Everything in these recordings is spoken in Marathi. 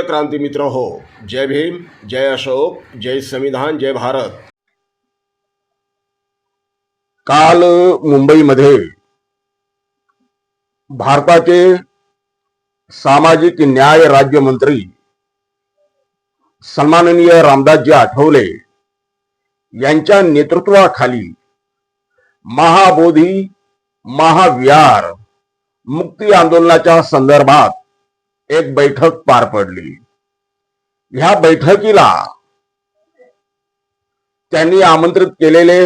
प्रिय क्रांती मित्र हो जय भीम जय अशोक जय संविधान जय भारत. काल मुंबईमध्ये भारताचे सामाजिक न्याय राज्यमंत्री सन्माननीय रामदासजी आठवले यांच्या नेतृत्वाखाली महाबोधी महाविहार मुक्ती आंदोलनाच्या संदर्भात एक बैठक पार पडली. ह्या बैठकीला त्यांनी आमंत्रित केलेले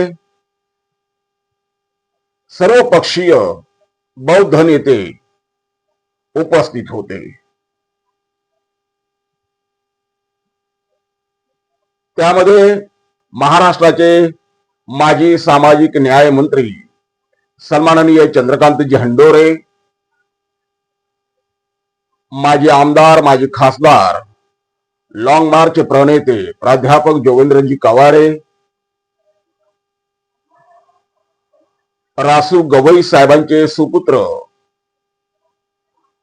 सर्व पक्षीय बौद्ध नेते उपस्थित होते. त्यामध्ये महाराष्ट्राचे माजी सामाजिक न्याय मंत्री सन्माननीय चंद्रकांतजी हंडोरे माजी आमदार माजी खासदार लॉंग मार्च प्रणेते प्राध्यापक जोगेंद्रजी कवारे रासू गवई साहेबांचे सुपुत्र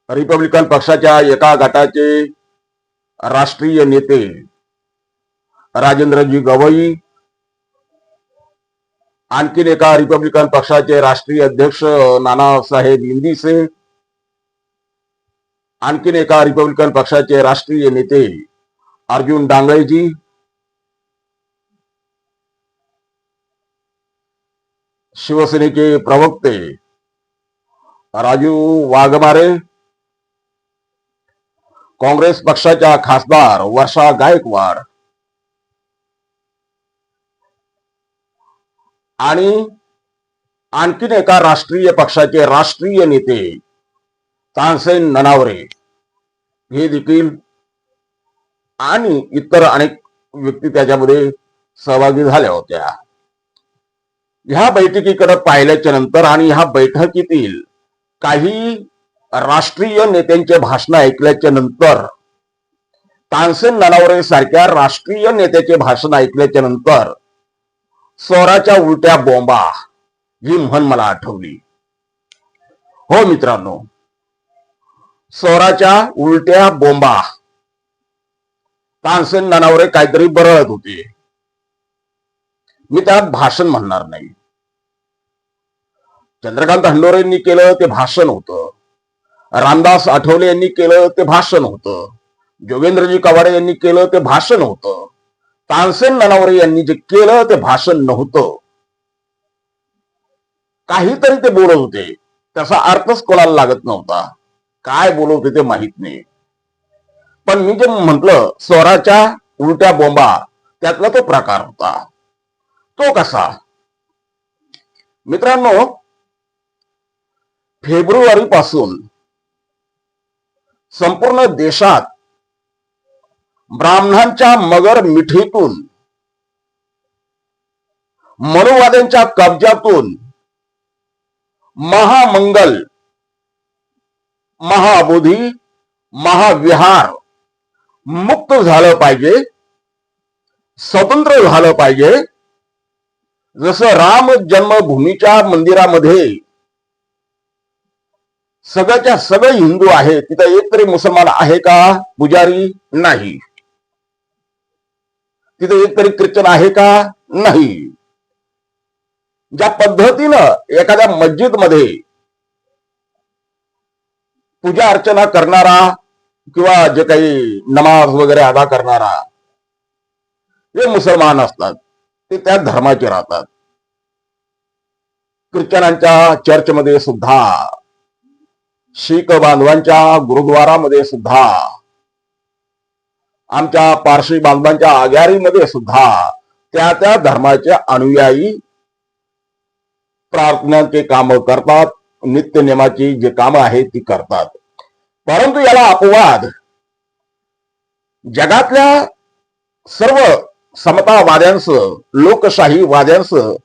रिपब्लिकन पक्षाच्या एका गटाचे राष्ट्रीय नेते राजेंद्रजी गवई आणखीन एका रिपब्लिकन पक्षाचे राष्ट्रीय अध्यक्ष नानासाहेब इंदिसे आणखीन एका रिपब्लिकन पक्षाचे राष्ट्रीय नेते अर्जुन डांगळेजी शिवसेनेचे प्रवक्ते राजू वाघमारे काँग्रेस पक्षाच्या खासदार वर्षा गायकवाड आणि आणखीन एका राष्ट्रीय पक्षाचे राष्ट्रीय नेते तानसेन ननावरे. हे देखील आणि इतर अनेक व्यक्ती त्याच्यामध्ये सहभागी झाल्या होत्या. ह्या बैठकीकडे पाहिल्याच्या नंतर आणि ह्या बैठकीतील काही राष्ट्रीय नेत्यांचे भाषण ऐकल्याच्या नंतर तानसेन ननावरे सारख्या राष्ट्रीय नेत्याचे भाषण ऐकल्याच्या नंतर स्वराच्या उलट्या बॉम्बा ही म्हण मला आठवली. हो मित्रांनो स्वराच्या उलट्या बोंबा. तानसेन नानावरे काहीतरी बरळत होते. मी त्यात भाषण म्हणणार नाही. चंद्रकांत हंडोरेंनी केलं ते भाषण होतं. रामदास आठवले यांनी केलं ते भाषण होतं. जोगेंद्रजी कवाडे यांनी केलं ते भाषण होतं. तानसेन नानावरे यांनी जे केलं ते भाषण नव्हतं. काहीतरी ते बोलत होते. त्याचा अर्थच कोणाला लागत नव्हता. काय बोलवते ते माहीत नाही. पण मी जे म्हंटल स्वराच्या उलट्या बोंबा त्यातला तो प्रकार होता. तो कसा? मित्रांनो फेब्रुवारी पासून संपूर्ण देशात ब्राह्मणांच्या मगर मिठीतून मनुवाद्यांच्या कब्जातून महामंगल महाबोधी महाविहार. मुक्त झालं पाहिजे. स्वतंत्र झालं पाहिजे. जसं राम जन्मभूमीच्या मंदिरामध्ये सगळ्याच्या सगळे हिंदू आहेत तिथं एक तरी मुसलमान आहे का? पुजारी नाही. तिथे एक तरी ख्रिश्चन आहे का? नाही. ज्या पद्धतीनं एखाद्या मस्जिदमध्ये पूजा अर्चना करणारा किंवा जे काही नमाज वगैरे अदा करणारा हे मुसलमान असतात ते त्या धर्माचे राहतात. ख्रिश्चनांच्या चर्चमध्ये सुद्धा शीख बांधवांच्या गुरुद्वारामध्ये सुद्धा आमच्या पारशी बांधवांच्या आग्यारीमध्ये सुद्धा त्या त्या धर्माचे अनुयायी प्रार्थनांचे काम करतात. नित्य नियमाची जे कामं आहेत ती करतात. परंतु याला अपवाद. जगातल्या सर्व समतावाद्यांचं लोकशाहीवाद्यांचं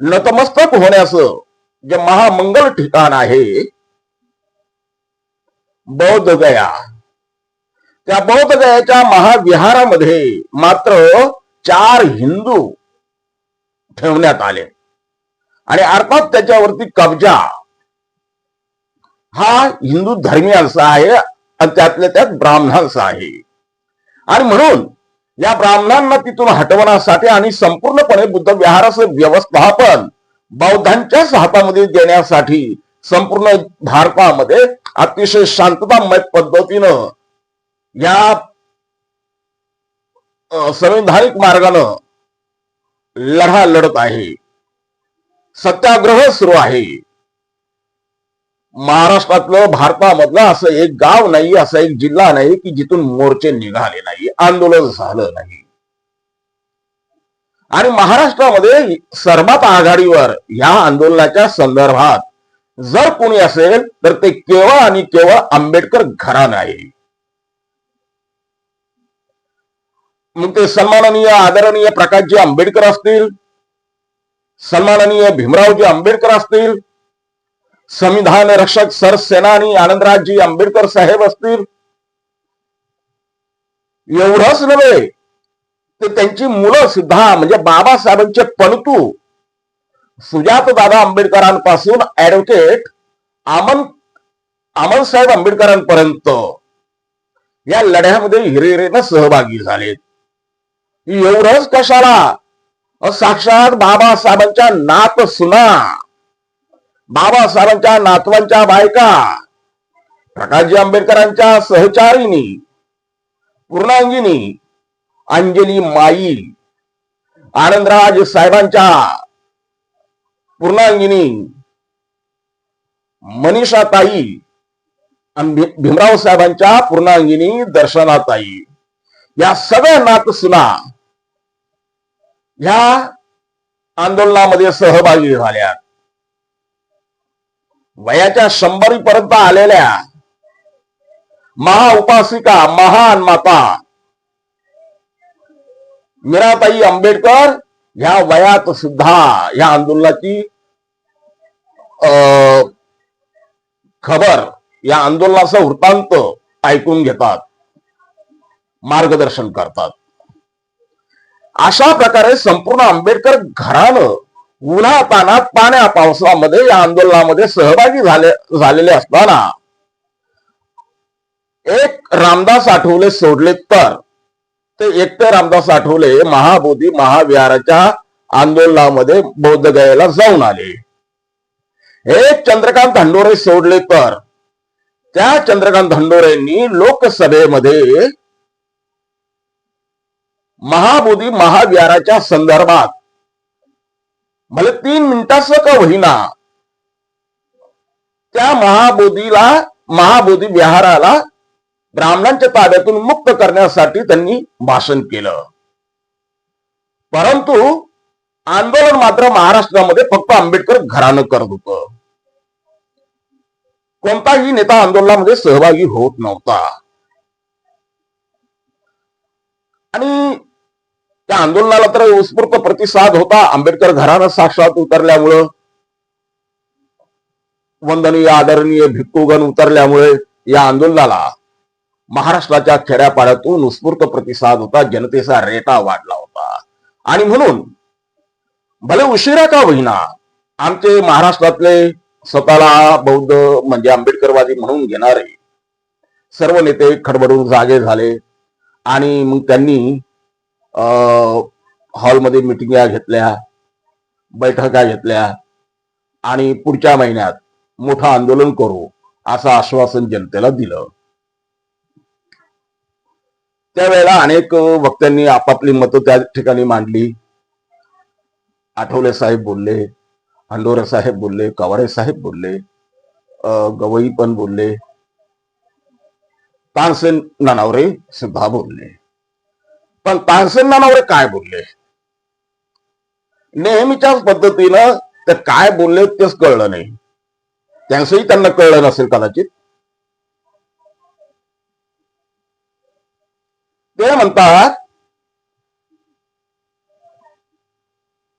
नतमस्तक होण्याचं जे महामंगल ठिकाण आहे बौद्ध गया. त्या बौद्ध गयाच्या महाविहारामध्ये मात्र चार हिंदू ठेवण्यात आले. आणि अर्थात त्याच्यावरती कब्जा हा हिंदू धर्मियांचा आहे आणि त्यातल्या त्यात ब्राह्मणांचा आहे. आणि म्हणून या ब्राह्मणांना तिथून हटवण्यासाठी आणि संपूर्णपणे बुद्ध विहाराचं व्यवस्थापन बौद्धांच्याच हातामध्ये देण्यासाठी संपूर्ण भारतामध्ये अतिशय शांततामय पद्धतीनं या संविधानिक मार्गानं लढा लढत आहे. सत्याग्रह सुरू आहे. महाराष्ट्रातलं भारतामधलं असं एक गाव नाही असा एक जिल्हा नाही की जिथून मोर्चे निघाले नाही आंदोलन झालं नाही. आणि महाराष्ट्रामध्ये सर्वात आघाडीवर या आंदोलनाच्या संदर्भात जर कोणी असेल तर ते केवळ आणि केवळ आंबेडकर घराणं आहे. मग ते सन्माननीय आदरणीय प्रकाशजी आंबेडकर असतील सन्माननीय भीमरावजी आंबेडकर असतील संविधान रक्षक सरसेनानी आनंदराजजी आंबेडकर साहेब असतील. एवढंच नव्हे ते त्यांची मुलं सुद्धा म्हणजे बाबासाहेबांचे पणतू सुजात दादा आंबेडकरांपासून ऍडव्होकेट आमन आमन साहेब आंबेडकरांपर्यंत या लढ्यामध्ये हिरेहिरेनं सहभागी झालेत. एवढंच कशाला? साक्षात बाबासाहेबांच्या नात सुना बाबासाहेबांच्या नातवांच्या बायका प्रकाशजी आंबेडकरांच्या सहचारिणी पूर्णांगिनी अंजली माई आनंदराज साहेबांच्या पूर्णांगिनी मनीषाताई भीमराव साहेबांच्या पूर्णांगिनी दर्शनाताई. या सगळ्या नातसुना ह्या आंदोलनामध्ये सहभागी झाल्या वयाच्या शंभरी पर्यंत आलेल्या महाउपासिका महान माता मीराताई आंबेडकर ह्या वयात सुद्धा या आंदोलनाची खबर या आंदोलनाचा वृत्तांत ऐकून घेतात मार्गदर्शन करतात. अशा प्रकारे संपूर्ण आंबेडकर घरानं उन्हा तानात पाण्या पावसामध्ये या आंदोलनामध्ये सहभागी झाले झालेले असताना एक रामदास आठवले सोडले तर ते एकटे रामदास आठवले महाबोधी महाविहाराच्या आंदोलनामध्ये बौद्ध गयाला जाऊन आले. एक चंद्रकांत धंडोरे सोडले तर त्या चंद्रकांत धंडोरेंनी लोकसभेमध्ये महाबोधी महाविहाराच्या संदर्भात मला तीन मिनिटाचं का होईना. त्या महाबोधीला महाबोधी विहाराला ब्राह्मणांच्या ताब्यातून मुक्त करण्यासाठी त्यांनी भाषण केलं. परंतु आंदोलन मात्र महाराष्ट्रामध्ये फक्त आंबेडकर घरानं करत होतं. कोणताही नेता आंदोलनामध्ये सहभागी होत नव्हता. आणि त्या आंदोलनाला तर उत्स्फूर्त प्रतिसाद होता. आंबेडकर घरानं साक्षात उतरल्यामुळं वंदनीय आदरणीय भिक्खुगण उतरल्यामुळे या आंदोलनाला महाराष्ट्राच्या खेड्यापाड्यातून उत्स्फूर्त प्रतिसाद होता. जनतेचा रेटा वाढला होता. आणि म्हणून भले उशिरा का होईना आमचे महाराष्ट्रातले स्वतःला बौद्ध म्हणजे आंबेडकरवादी म्हणून घेणारे सर्व नेते खडबडून जागे झाले. आणि मग त्यांनी हॉलमध्ये मिटिंगा घेतल्या बैठका घेतल्या आणि पुढच्या महिन्यात मोठं आंदोलन करू असं आश्वासन जनतेला दिलं. त्यावेळेला अनेक वक्त्यांनी आपापली मतं त्या ठिकाणी मांडली. आठवले साहेब बोलले हंडोरे साहेब बोलले कवाडे साहेब बोलले गवई पण बोलले तानसेन नानावरे सुद्धा बोलले. पण तानसेन नानावर काय बोलले? नेहमीच्याच पद्धतीनं ते काय बोलले तेच कळलं नाही. त्यांचंही त्यांना कळलं नसेल कदाचित. ते म्हणतात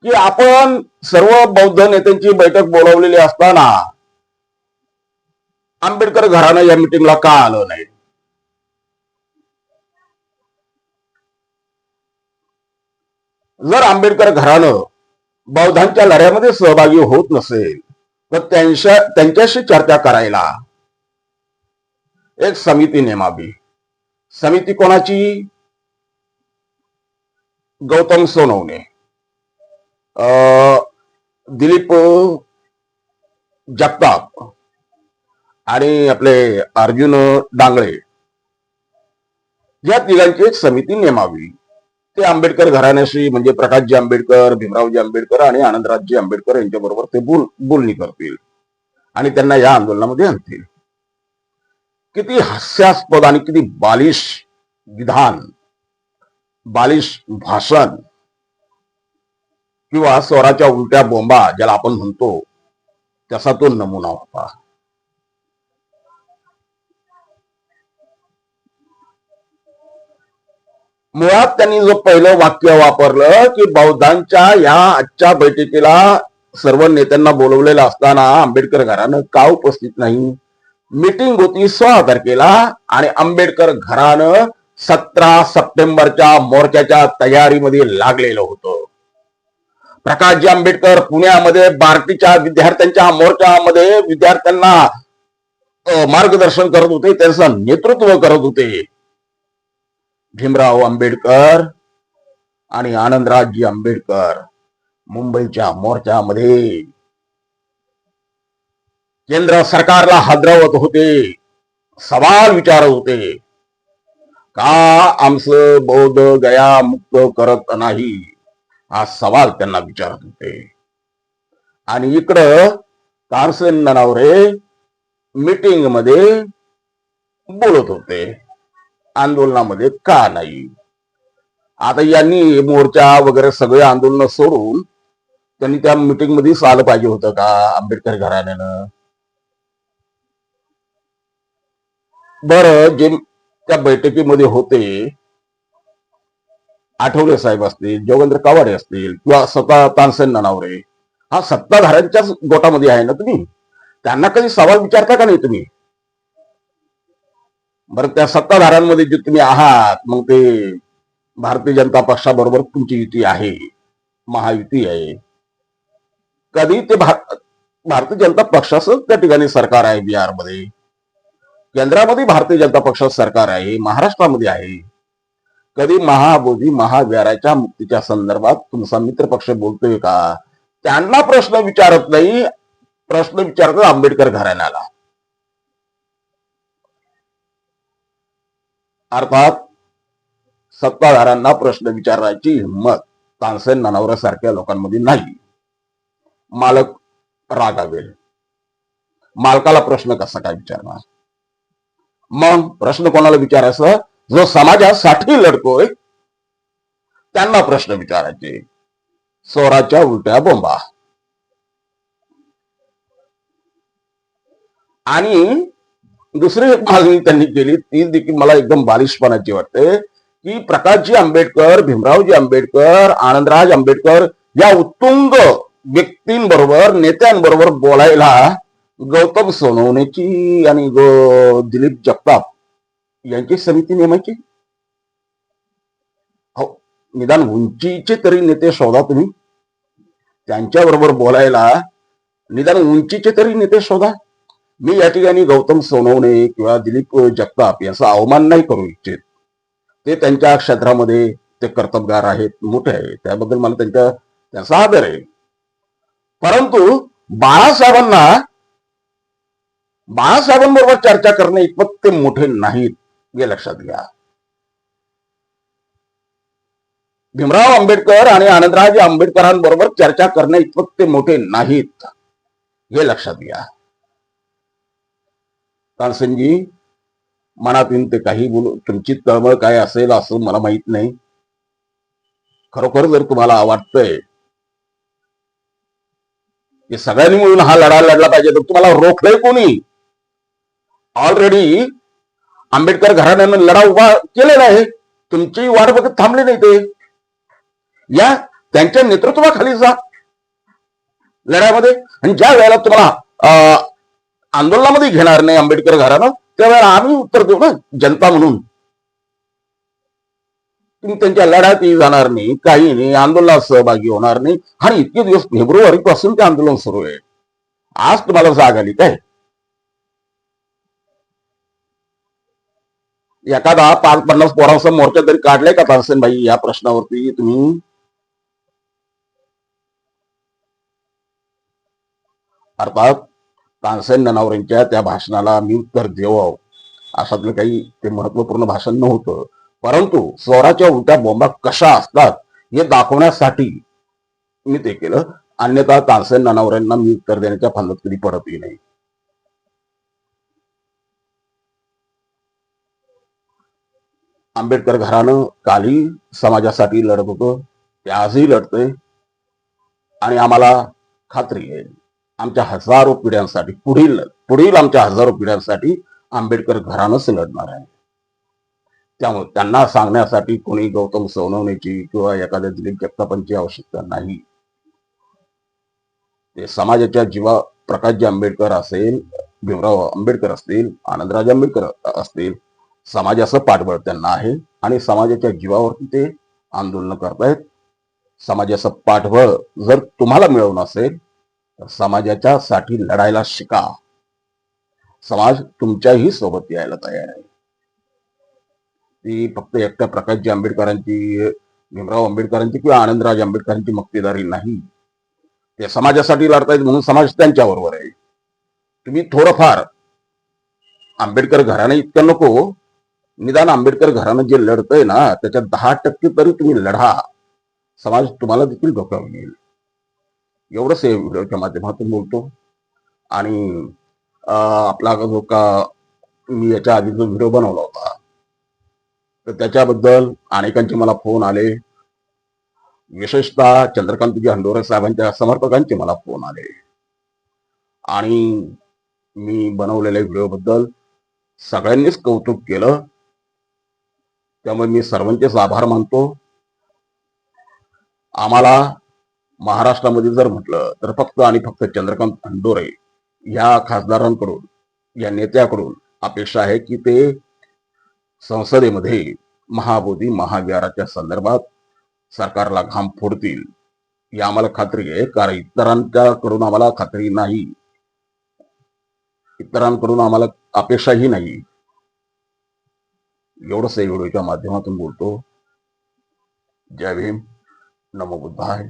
की आपण सर्व बौद्ध नेत्यांची बैठक बोलावलेली असताना आंबेडकर घराणं या मिटिंगला का आलं नाही? जर आंबेडकर घराणं बौद्धांच्या लढ्यामध्ये सहभागी होत नसेल तर त्यांच्या त्यांच्याशी चर्चा करायला एक समिती नेमावी. समिती कोणाची? गौतम सोनवणे. अं, दिलीप जगताप आणि आपले अर्जुन डांगळे. या तिघांची एक समिती नेमावी. ते आंबेडकर घराण्याशी म्हणजे प्रकाशजी आंबेडकर भीमरावजी आंबेडकर आणि आनंदराजजी आंबेडकर यांच्या बरोबर ते बोल बोलणी करतील. आणि त्यांना या आंदोलनामध्ये आणतील. किती हास्यास्पद आणि किती बालिश विधान बालिश भाषण किंवा स्वराच्या उलट्या बोंबा ज्याला आपण म्हणतो त्याचा तो नमुना होता. मुळात त्यांनी जो पहिलं वाक्य वापरलं की बौद्धांच्या या आजच्या बैठकीला सर्व नेत्यांना बोलवलेलं असताना आंबेडकर घरानं का उपस्थित नाही? मीटिंग होती सोळा तारखेला आणि आंबेडकर घरानं सतरा सप्टेंबरच्या मोर्चाच्या तयारीमध्ये लागलेलं होतं. प्रकाशजी आंबेडकर पुण्यामध्ये भारतीच्या विद्यार्थ्यांच्या मोर्चामध्ये विद्यार्थ्यांना मार्गदर्शन करत होते त्यांचं नेतृत्व करत होते. भीमराव आंबेडकर आणि आनंदराजजी आंबेडकर मुंबईच्या मोर्चामध्ये. केंद्र सरकारला हादरवत होते सवाल विचारत होते. का आमचं बौद्ध गया मुक्त करत नाही? हा सवाल त्यांना विचारत होते. आणि इकडं तारसेन ननावरे मीटिंगमध्ये बोलत होते. आंदोलनामध्ये का नाही? आता यांनी मोर्चा वगैरे सगळे आंदोलन सोडून त्यांनी त्या मिटिंगमध्ये आलं पाहिजे होतं का आंबेडकर घराण्यानं? बर जे त्या बैठकीमध्ये होते आठवले साहेब असतील जोगेंद्र कवाडे असतील किंवा स्वतः तानसेन ननावरे हा सत्ताधाऱ्यांच्याच गोटामध्ये आहे ना तुम्ही? त्यांना कधी सवाल विचारता का नाही तुम्ही? बरं त्या सत्ताधाऱ्यांमध्ये जे तुम्ही आहात मग ते भारतीय जनता पक्षाबरोबर तुमची युती आहे महायुती आहे. कधी ते भार- भारतीय जनता पक्षाचं त्या ठिकाणी सरकार आहे बिहारमध्ये? केंद्रामध्ये भारतीय जनता पक्षाचं सरकार आहे महाराष्ट्रामध्ये आहे. कधी महाबोधी महाविहाराच्या मुक्तीच्या संदर्भात तुमचा मित्र पक्ष बोलतोय का? त्यांना प्रश्न विचारत नाही प्रश्न विचारतो आंबेडकर घराण्याला. अर्थात सत्ताधाऱ्यांना प्रश्न विचारायची हिंमत तानसेन नानावरा सारख्या लोकांमध्ये नाही. मालक रागावेल. मालकाला प्रश्न कसा काय विचारणार? मग प्रश्न कोणाला विचारायचं? जो समाजासाठी लढतोय त्यांना प्रश्न विचारायचे. स्वराच्या उलट्या बोंबा. आणि दुसरी एक मागणी त्यांनी केली ती देखील मला एकदम बालिशपणाची वाटते की प्रकाशजी आंबेडकर भीमरावजी आंबेडकर आनंदराज आंबेडकर या उत्तुंग व्यक्तींबरोबर नेत्यांबरोबर बोलायला गौतम सोनवणेची आणि गो- दिलीप जगताप यांची समिती नेमायची हो निदान उंचीचे तरी नेते शोधा तुम्ही. त्यांच्याबरोबर बोलायला निदान उंचीचे तरी नेते शोधा. मी या ठिकाणी गौतम सोनवणे किंवा दिलीप जगताप यांचा अवमान नाही करू इच्छित. ते त्यांच्या क्षेत्रामध्ये ते कर्तबगार आहेत मोठे आहेत. त्याबद्दल मला त्यांच्या त्यांचा आदर आहे. परंतु बाळासाहेबांना बाळासाहेबांबरोबर चर्चा करणे इतपत ते मोठे नाहीत हे लक्षात घ्या. भीमराव आंबेडकर आणि आनंदराज आंबेडकरांबरोबर चर्चा करणे इतपत ते मोठे नाहीत हे लक्षात घ्या. तानसेनजी मनातून ते काही बोलू तुमची तळमळ काय असेल असं मला माहीत नाही. खरोखर जर तुम्हाला वाटतंय की सगळ्यांनी मिळून हा लढा लढला पाहिजे तर तुम्हाला रोखलंय कोणी? ऑलरेडी आंबेडकर घराण्यानं लढा उभा केलेला आहे. तुमची वाट बघत थांबली नाही ते. या त्यांच्या नेतृत्वाखाली जा. लढ्यामध्ये आणि ज्या वेळेला तुम्हाला आंदोलनामध्ये घेणार नाही आंबेडकर घरानं त्यावेळेला आम्ही उत्तर देऊ ना जनता म्हणून. तुम्ही त्यांच्या लढ्यातही जाणार नाही काही नाही आंदोलनात सहभागी होणार नाही. आणि इतके दिवस फेब्रुवारी पासून ते आंदोलन सुरू आहे. आज तुम्हाला जाग आली काय? एखादा पाच पन्नास पोरांचा मोर्चा तरी काढलाय का तानसेन भाई या प्रश्नावरती तुम्ही? अर्थात तानसेन ननावरेंच्या त्या भाषणाला मी उत्तर देवावं अशातलं काही ते महत्त्वपूर्ण भाषण नव्हतं. परंतु स्वराच्या उलट्या बोंबा कशा असतात हे दाखवण्यासाठी मी ते केलं. अन्यथा तानसेन ननावरेंना मी उत्तर देण्याच्या फंदात कधी पडतही नाही. आंबेडकर घरानं कालही समाजासाठी लढत होतं. ते आजही लढतंय. आणि आम्हाला खात्री आहे. आमच्या हजारो पिढ्यांसाठी पुढील पुढील आमच्या हजारो पिढ्यांसाठी आंबेडकर घरानंच लढणार आहे. त्यामुळे त्यांना सांगण्यासाठी कोणी गौतम सोनवणेची किंवा एखाद्या दिलीप जगतापांची आवश्यकता नाही. ते समाजाच्या जीवा प्रकाशजी आंबेडकर असेल भीमराव आंबेडकर असतील आनंदराज आंबेडकर असतील समाजाचं पाठबळ त्यांना आहे आणि समाजाच्या जीवावरती ते आंदोलन करतायत. समाजाचं पाठबळ जर तुम्हाला मिळवून असेल समाजाच्या साठी लढायला शिका. समाज तुमच्याही सोबत यायला तयार आहे. ती फक्त एकट्या प्रकाशजी आंबेडकरांची भीमराव आंबेडकरांची किंवा आनंदराज आंबेडकरांची मक्तेदारी नाही. ते समाजासाठी लढतायत म्हणून समाज त्यांच्या बरोबर आहे. तुम्ही थोडंफार आंबेडकर घराणे इतकं नको. निदान आंबेडकर घरानं जे लढतंय ना त्याच्यात दहा टक्के तरी तुम्ही लढा. समाज तुम्हाला देखील डोक्यावर येईल एवढंच हे व्हिडिओच्या माध्यमातून बोलतो. आणि आपला जो का मी याच्या आधी जो व्हिडिओ बनवला होता तर त्याच्याबद्दल अनेकांचे मला फोन आले. विशेषतः चंद्रकांतजी हंडोरे साहेबांच्या समर्थकांचे मला फोन आले. आणि मी बनवलेल्या व्हिडिओबद्दल सगळ्यांनीच कौतुक केलं. त्यामुळे मी सर्वांचेच आभार मानतो. आम्हाला महाराष्ट्रामध्ये जर म्हटलं तर फक्त आणि फक्त चंद्रकांत हंडोरे या खासदारांकडून या नेत्याकडून अपेक्षा आहे की ते संसदेमध्ये महाबोधी महाविहाराच्या संदर्भात सरकारला घाम फोडतील. ही आम्हाला खात्री आहे कारण इतरांच्याकडून आम्हाला खात्री नाही. इतरांकडून आम्हाला अपेक्षाही नाही. एवढंच या व्हिडिओच्या माध्यमातून बोलतो. जय भीम. नमो बुद्धाय.